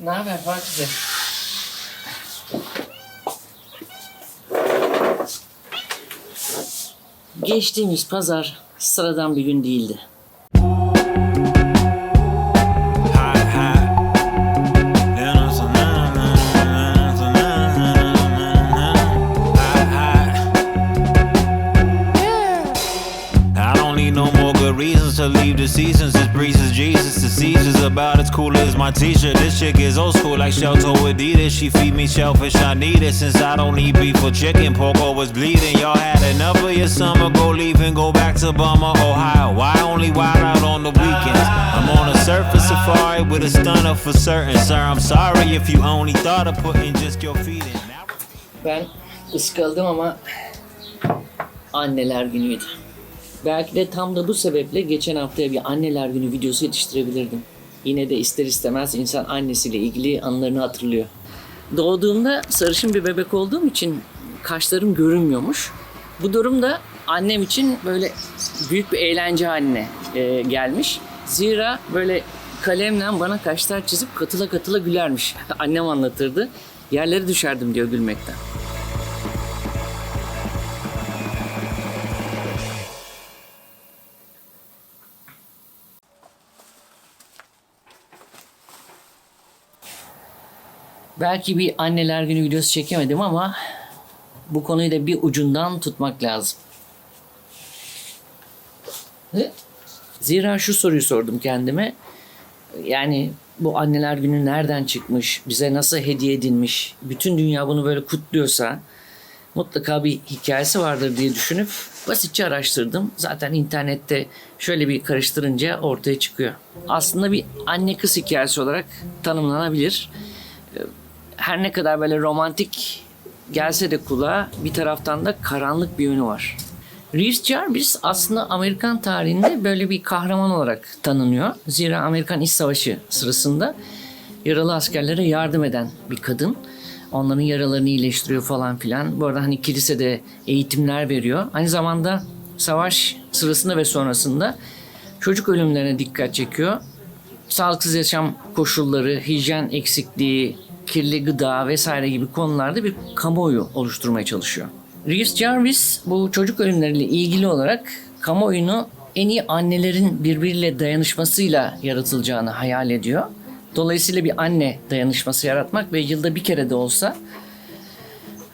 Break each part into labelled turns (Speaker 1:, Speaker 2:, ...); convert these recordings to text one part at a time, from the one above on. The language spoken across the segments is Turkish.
Speaker 1: Ne haber Pakize? Geçtiğimiz pazar sıradan bir gün değildi.
Speaker 2: My t-shirt. This chick is old school like Shelto Adidas. She feed me shellfish, I need it. Since I don't eat beef or chicken, pork always bleeding. Y'all had enough of your summer, go leave and go back to Bummer, Ohio. Why only wild out on the weekends? I'm on a surface safari with a stunner for certain, sir. I'm sorry if you only thought of putting just your feet in.
Speaker 1: Ben ıskaladım ama anneler günüydü. Belki de tam da bu sebeple geçen haftaya bir anneler günü videosu yetiştirebilirdim. Yine de ister istemez insan annesiyle ilgili anılarını hatırlıyor. Doğduğumda sarışın bir bebek olduğum için kaşlarım görünmüyormuş. Bu durumda annem için böyle büyük bir eğlence haline e, gelmiş. Zira böyle kalemle bana kaşlar çizip katıla katıla gülermiş. Annem anlatırdı. Yerlere düşerdim diyor gülmekten. Belki bir anneler günü videosu çekemedim ama bu konuyu da bir ucundan tutmak lazım. Zira şu soruyu sordum kendime. Yani bu anneler günü nereden çıkmış, bize nasıl hediye edilmiş, bütün dünya bunu böyle kutluyorsa mutlaka bir hikayesi vardır diye düşünüp basitçe araştırdım. Zaten internette şöyle bir karıştırınca ortaya çıkıyor. Aslında bir anne kız hikayesi olarak tanımlanabilir her ne kadar böyle romantik gelse de kulağa bir taraftan da karanlık bir yönü var. Reeves Jarvis aslında Amerikan tarihinde böyle bir kahraman olarak tanınıyor. Zira Amerikan İç Savaşı sırasında yaralı askerlere yardım eden bir kadın. Onların yaralarını iyileştiriyor falan filan. Bu arada hani kilisede eğitimler veriyor. Aynı zamanda savaş sırasında ve sonrasında çocuk ölümlerine dikkat çekiyor sağlıksız yaşam koşulları, hijyen eksikliği, kirli gıda vesaire gibi konularda bir kamuoyu oluşturmaya çalışıyor. Reeves Jarvis bu çocuk ölümleriyle ilgili olarak kamuoyunu en iyi annelerin birbiriyle dayanışmasıyla yaratılacağını hayal ediyor. Dolayısıyla bir anne dayanışması yaratmak ve yılda bir kere de olsa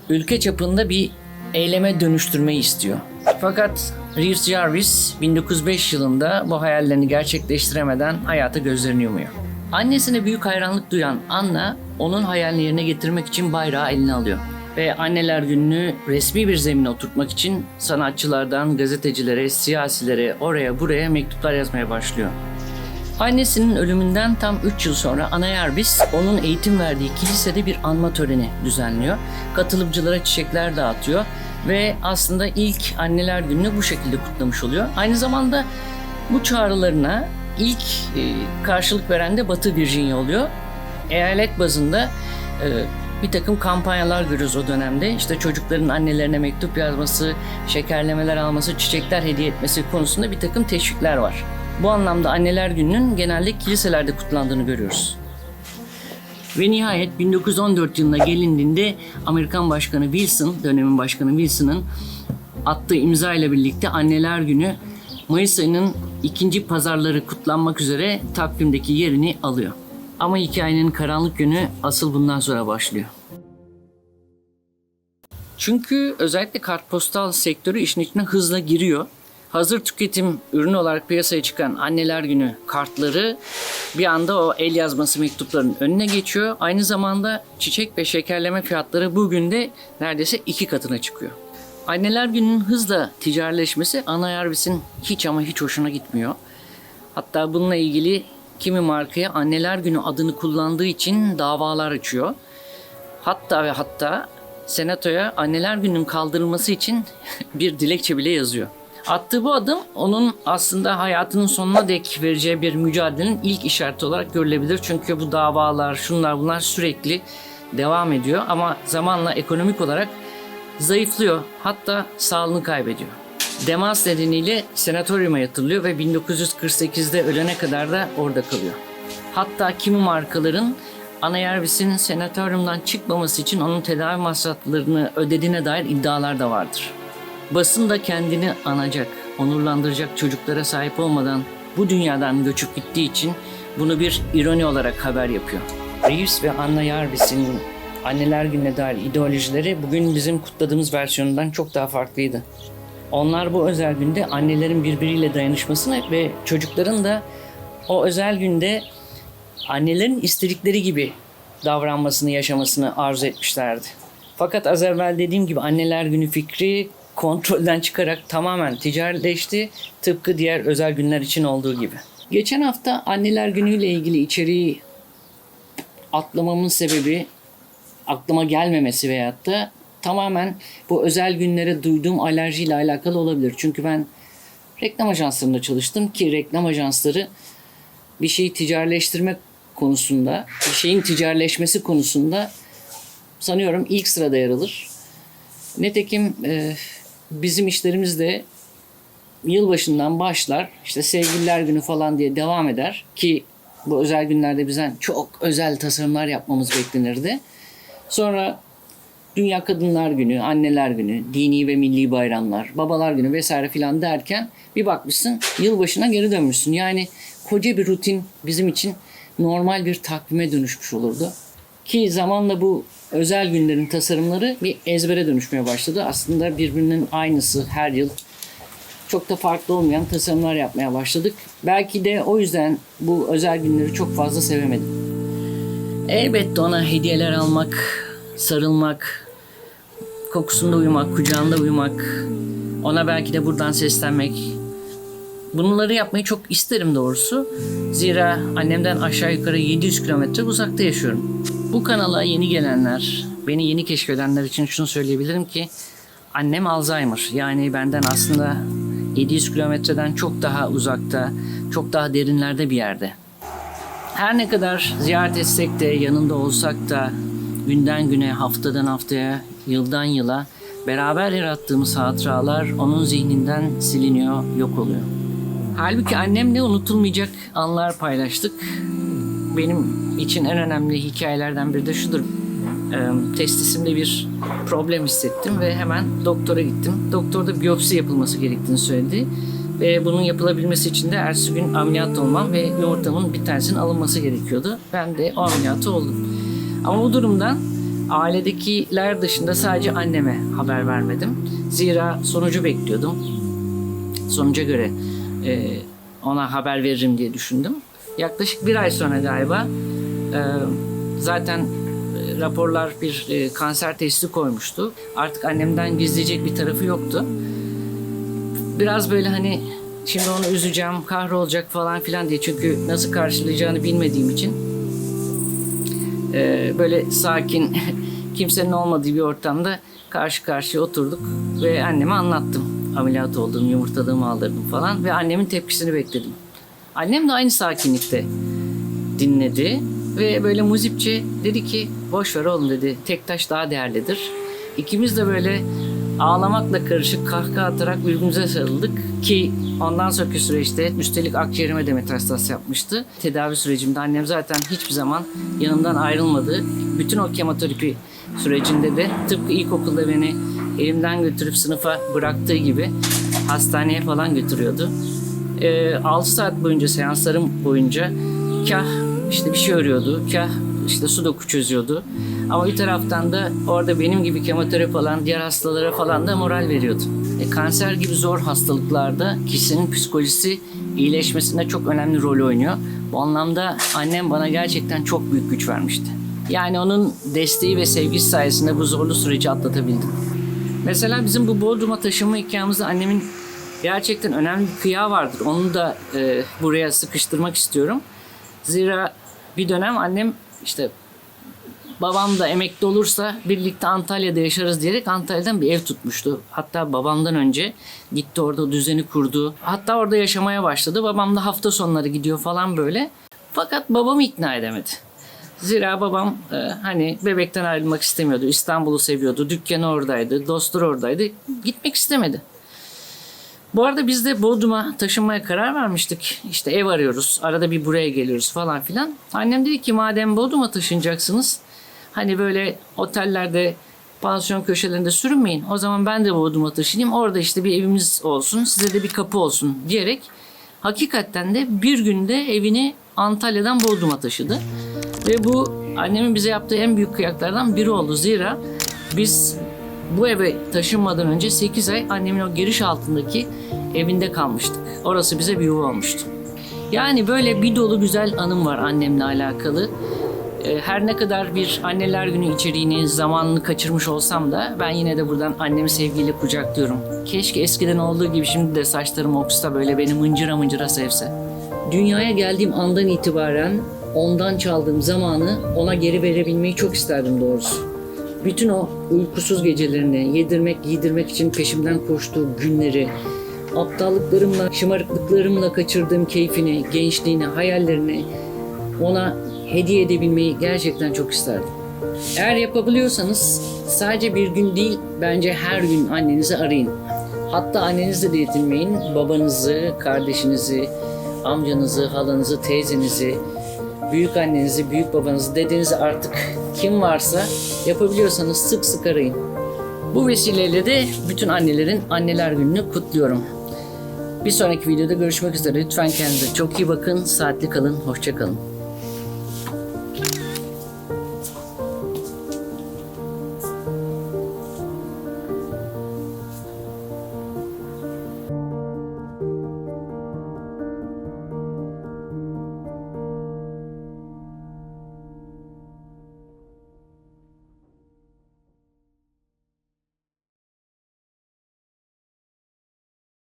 Speaker 1: ülke çapında bir eyleme dönüştürmeyi istiyor. Fakat Reeves Jarvis 1905 yılında bu hayallerini gerçekleştiremeden hayata gözlerini yumuyor. Annesine büyük hayranlık duyan Anna onun hayalini yerine getirmek için bayrağı eline alıyor. Ve anneler gününü resmi bir zemine oturtmak için sanatçılardan gazetecilere, siyasilere, oraya buraya mektuplar yazmaya başlıyor. Annesinin ölümünden tam 3 yıl sonra Ana Yarbis onun eğitim verdiği kilisede bir anma töreni düzenliyor. Katılımcılara çiçekler dağıtıyor ve aslında ilk anneler gününü bu şekilde kutlamış oluyor. Aynı zamanda bu çağrılarına ilk e, karşılık veren de Batı Virginia oluyor. Eyalet bazında e, bir takım kampanyalar görüyoruz o dönemde. İşte çocukların annelerine mektup yazması, şekerlemeler alması, çiçekler hediye etmesi konusunda bir takım teşvikler var. Bu anlamda anneler gününün genelde kiliselerde kutlandığını görüyoruz. Ve nihayet 1914 yılına gelindiğinde Amerikan Başkanı Wilson, dönemin Başkanı Wilson'ın attığı imza ile birlikte Anneler Günü Mayıs ayının ikinci pazarları kutlanmak üzere takvimdeki yerini alıyor. Ama hikayenin karanlık yönü asıl bundan sonra başlıyor. Çünkü özellikle kartpostal sektörü işin içine hızla giriyor. Hazır tüketim ürünü olarak piyasaya çıkan Anneler Günü kartları bir anda o el yazması mektupların önüne geçiyor. Aynı zamanda çiçek ve şekerleme fiyatları bugün de neredeyse iki katına çıkıyor. Anneler Günü'nün hızla ticarileşmesi Ana Yarvis'in hiç ama hiç hoşuna gitmiyor. Hatta bununla ilgili kimi markaya Anneler Günü adını kullandığı için davalar açıyor. Hatta ve hatta senatoya anneler gününün kaldırılması için bir dilekçe bile yazıyor. Attığı bu adım onun aslında hayatının sonuna dek vereceği bir mücadelenin ilk işareti olarak görülebilir. Çünkü bu davalar, şunlar bunlar sürekli devam ediyor ama zamanla ekonomik olarak zayıflıyor. Hatta sağlığını kaybediyor. Demans nedeniyle senatoryuma yatırılıyor ve 1948'de ölene kadar da orada kalıyor. Hatta kimi markaların Ana Yervis'in senatoryumdan çıkmaması için onun tedavi masraflarını ödediğine dair iddialar da vardır. Basın da kendini anacak, onurlandıracak çocuklara sahip olmadan bu dünyadan göçüp gittiği için bunu bir ironi olarak haber yapıyor. Reeves ve Anna Jarvis'in anneler gününe dair ideolojileri bugün bizim kutladığımız versiyonundan çok daha farklıydı. Onlar bu özel günde annelerin birbiriyle dayanışmasını ve çocukların da o özel günde annelerin istedikleri gibi davranmasını, yaşamasını arzu etmişlerdi. Fakat az evvel dediğim gibi anneler günü fikri kontrolden çıkarak tamamen ticarileşti. Tıpkı diğer özel günler için olduğu gibi. Geçen hafta anneler günüyle ilgili içeriği atlamamın sebebi aklıma gelmemesi veyahut da tamamen bu özel günlere duyduğum alerjiyle alakalı olabilir. Çünkü ben reklam ajanslarında çalıştım ki reklam ajansları bir şeyi ticarileştirme konusunda, bir şeyin ticarileşmesi konusunda sanıyorum ilk sırada yer alır. Nitekim e, bizim işlerimiz de yılbaşından başlar. işte sevgililer günü falan diye devam eder ki bu özel günlerde bizden çok özel tasarımlar yapmamız beklenirdi. Sonra Dünya Kadınlar Günü, Anneler Günü, dini ve milli bayramlar, babalar günü vesaire filan derken bir bakmışsın yılbaşına geri dönmüşsün. Yani koca bir rutin bizim için normal bir takvime dönüşmüş olurdu. Ki zamanla bu özel günlerin tasarımları bir ezbere dönüşmeye başladı. Aslında birbirinin aynısı her yıl çok da farklı olmayan tasarımlar yapmaya başladık. Belki de o yüzden bu özel günleri çok fazla sevemedim. Elbette ona hediyeler almak, sarılmak, kokusunda uyumak, kucağında uyumak, ona belki de buradan seslenmek. Bunları yapmayı çok isterim doğrusu. Zira annemden aşağı yukarı 700 kilometre uzakta yaşıyorum. Bu kanala yeni gelenler, beni yeni keşfedenler için şunu söyleyebilirim ki annem Alzheimer. Yani benden aslında 700 kilometreden çok daha uzakta, çok daha derinlerde bir yerde. Her ne kadar ziyaret etsek de, yanında olsak da günden güne, haftadan haftaya, yıldan yıla beraber yarattığımız hatıralar onun zihninden siliniyor, yok oluyor. Halbuki annemle unutulmayacak anlar paylaştık. Benim için en önemli hikayelerden biri de şudur. Ee, testisimde bir problem hissettim ve hemen doktora gittim. Doktor da biyopsi yapılması gerektiğini söyledi. Ve bunun yapılabilmesi için de ertesi gün ameliyat olmam ve yumurtamın bir tanesinin alınması gerekiyordu. Ben de o ameliyatı oldum. Ama bu durumdan ailedekiler dışında sadece anneme haber vermedim. Zira sonucu bekliyordum. Sonuca göre e, ona haber veririm diye düşündüm. Yaklaşık bir ay sonra galiba e, zaten e, raporlar bir e, kanser testi koymuştu. Artık annemden gizleyecek bir tarafı yoktu. Biraz böyle hani şimdi onu üzeceğim, kahrolacak falan filan diye çünkü nasıl karşılayacağını bilmediğim için e, böyle sakin, kimsenin olmadığı bir ortamda karşı karşıya oturduk ve anneme anlattım. Ameliyat oldum, yumurtalığımı aldırdım falan ve annemin tepkisini bekledim. Annem de aynı sakinlikte dinledi ve böyle muzipçe dedi ki boş ver oğlum dedi tek taş daha değerlidir. İkimiz de böyle ağlamakla karışık kahkaha atarak birbirimize sarıldık ki ondan sonraki süreçte üstelik akciğerime de metastas yapmıştı. Tedavi sürecimde annem zaten hiçbir zaman yanımdan ayrılmadı. Bütün o kemoterapi sürecinde de tıpkı ilkokulda beni elimden götürüp sınıfa bıraktığı gibi hastaneye falan götürüyordu. Ee, 6 saat boyunca seanslarım boyunca kah işte bir şey örüyordu, kah işte sudoku çözüyordu. Ama bir taraftan da orada benim gibi kemoterapi alan diğer hastalara falan da moral veriyordu. E, kanser gibi zor hastalıklarda kişinin psikolojisi iyileşmesinde çok önemli rol oynuyor. Bu anlamda annem bana gerçekten çok büyük güç vermişti. Yani onun desteği ve sevgisi sayesinde bu zorlu süreci atlatabildim. Mesela bizim bu Bodrum'a taşınma hikayemizde annemin gerçekten önemli bir kıyağı vardır. Onu da e, buraya sıkıştırmak istiyorum. Zira bir dönem annem işte babam da emekli olursa birlikte Antalya'da yaşarız diyerek Antalya'dan bir ev tutmuştu. Hatta babamdan önce gitti orada düzeni kurdu. Hatta orada yaşamaya başladı. Babam da hafta sonları gidiyor falan böyle. Fakat babamı ikna edemedi. Zira babam e, hani bebekten ayrılmak istemiyordu. İstanbul'u seviyordu. Dükkanı oradaydı. Dostları oradaydı. Gitmek istemedi. Bu arada biz de Bodrum'a taşınmaya karar vermiştik. İşte ev arıyoruz. Arada bir buraya geliyoruz falan filan. Annem dedi ki madem Bodrum'a taşınacaksınız. Hani böyle otellerde pansiyon köşelerinde sürünmeyin. O zaman ben de Bodrum'a taşınayım. Orada işte bir evimiz olsun. Size de bir kapı olsun diyerek hakikaten de bir günde evini Antalya'dan Bodrum'a taşıdı. Ve bu annemin bize yaptığı en büyük kıyaklardan biri oldu. Zira biz bu eve taşınmadan önce 8 ay annemin o giriş altındaki evinde kalmıştık. Orası bize bir yuva olmuştu. Yani böyle bir dolu güzel anım var annemle alakalı. Ee, Her ne kadar bir anneler günü içeriğini, zamanını kaçırmış olsam da ben yine de buradan annemi sevgiyle kucaklıyorum. Keşke eskiden olduğu gibi şimdi de saçlarım oksa böyle beni mıncıra mıncıra sevse. Dünyaya geldiğim andan itibaren ondan çaldığım zamanı ona geri verebilmeyi çok isterdim doğrusu. Bütün o uykusuz gecelerini, yedirmek, giydirmek için peşimden koştuğu günleri, aptallıklarımla, şımarıklıklarımla kaçırdığım keyfini, gençliğini, hayallerini ona hediye edebilmeyi gerçekten çok isterdim. Eğer yapabiliyorsanız sadece bir gün değil, bence her gün annenizi arayın. Hatta annenizle de yetinmeyin, babanızı, kardeşinizi, amcanızı, halanızı, teyzenizi, büyük annenizi, büyük babanızı, dedenizi artık kim varsa yapabiliyorsanız sık sık arayın. Bu vesileyle de bütün annelerin anneler gününü kutluyorum. Bir sonraki videoda görüşmek üzere. Lütfen kendinize çok iyi bakın. Saatli kalın. Hoşça kalın.